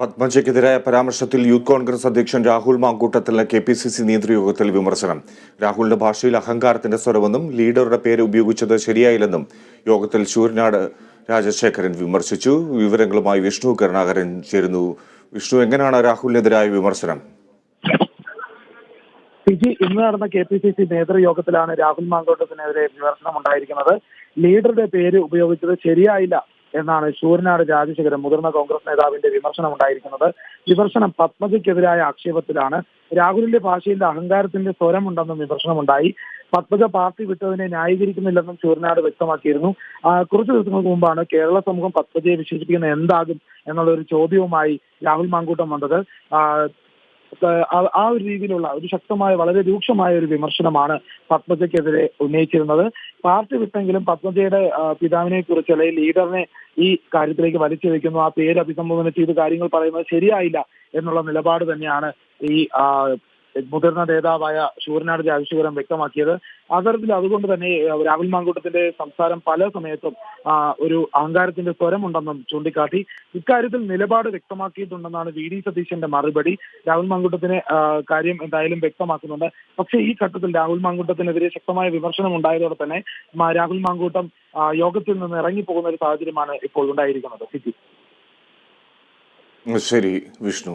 പത്മജയ്ക്കെതിരായ പരാമർശത്തിൽ യൂത്ത് കോൺഗ്രസ് അധ്യക്ഷൻ രാഹുൽ മാങ്കൂട്ടത്തിന് കെ പി സി സി നേതൃയോഗത്തിൽ വിമർശനം. രാഹുലിന്റെ ഭാഷയിൽ അഹങ്കാരത്തിന്റെ സ്വരമെന്നും ലീഡറുടെ പേര് ഉപയോഗിച്ചത് ശരിയായില്ലെന്നും യോഗത്തിൽ ശൂരനാട് രാജശേഖരൻ വിമർശിച്ചു. വിവരങ്ങളുമായി വിഷ്ണു കരുണാകരൻ ചേരുന്നു. വിഷ്ണു എങ്ങനെയാണ് രാഹുലിനെതിരായ വിമർശനം? ഇന്ന് നടന്ന കെ പി സി സി നേതൃയോഗത്തിലാണ് രാഹുൽ മാങ്കോട്ടത്തിനെതിരെ വിമർശനം ഉണ്ടായിരിക്കുന്നത്. ലീഡറുടെ പേര് ഉപയോഗിച്ചത് ശരിയായില്ല. എന്നാണ് ശൂരനാട് രാജശേഖരൻ മുതിർന്ന കോൺഗ്രസ് നേതാവിന്റെ വിമർശനം ഉണ്ടായിരിക്കുന്നത് വിമർശനം പത്മജയ്ക്കെതിരായ ആക്ഷേപത്തിലാണ്. രാഹുലിന്റെ ഭാഷയിൽ അഹങ്കാരത്തിന്റെ സ്വരമുണ്ടെന്നും വിമർശനമുണ്ടായി. പത്മജ പാർട്ടി വിട്ടതിനെ ന്യായീകരിക്കുന്നില്ലെന്നും ശൂരനാട് വ്യക്തമാക്കിയിരുന്നു. കുറച്ചു ദിവസങ്ങൾക്ക് മുമ്പാണ് കേരള സമൂഹം പത്മജയെ വിശേഷിപ്പിക്കുന്ന എന്താകും എന്നുള്ള ഒരു ചോദ്യവുമായി രാഹുൽ മാങ്കൂട്ടം വന്നത്. ആ, ഒരു രീതിയിലുള്ള ഒരു ശക്തമായ വളരെ രൂക്ഷമായ ഒരു വിമർശനമാണ് പത്മജയ്ക്കെതിരെ ഉന്നയിച്ചിരുന്നത്. പാർട്ടി വിട്ടെങ്കിലും പത്മജയുടെ പിതാവിനെ കുറിച്ച് അല്ലെങ്കിൽ ലീഡറിനെ ഈ കാര്യത്തിലേക്ക് വലിച്ചു വെക്കുന്നു ആ പേര് അഭിസംബോധന ചെയ്ത് കാര്യങ്ങൾ പറയുന്നത് ശരിയായില്ല എന്നുള്ള നിലപാട് തന്നെയാണ് ഈ മുതിർന്ന നേതാവായ ശൂരനാട് രാജശേഖരൻ വ്യക്തമാക്കിയത്. അത്തരത്തിൽ അതുകൊണ്ട് തന്നെ രാഹുൽ മാങ്കൂട്ടത്തിന്റെ സംസാരം പല സമയത്തും ഒരു അഹങ്കാരത്തിന്റെ സ്വരമുണ്ടെന്നും ചൂണ്ടിക്കാട്ടി. ഇക്കാര്യത്തിൽ നിലപാട് വ്യക്തമാക്കിയിട്ടുണ്ടെന്നാണ് വി ഡി സതീശന്റെ മറുപടി. രാഹുൽ മാങ്കൂട്ടത്തിന് കാര്യം എന്തായാലും വ്യക്തമാക്കുന്നുണ്ട്. പക്ഷേ ഈ ഘട്ടത്തിൽ രാഹുൽ മാങ്കൂട്ടത്തിനെതിരെ ശക്തമായ വിമർശനം ഉണ്ടായതോടെ തന്നെ രാഹുൽ മാങ്കൂട്ടം യോഗത്തിൽ നിന്ന് ഇറങ്ങിപ്പോകുന്ന ഒരു സാഹചര്യമാണ് ഇപ്പോൾ ഉണ്ടായിരിക്കുന്നത്. ശരി വിഷ്ണു.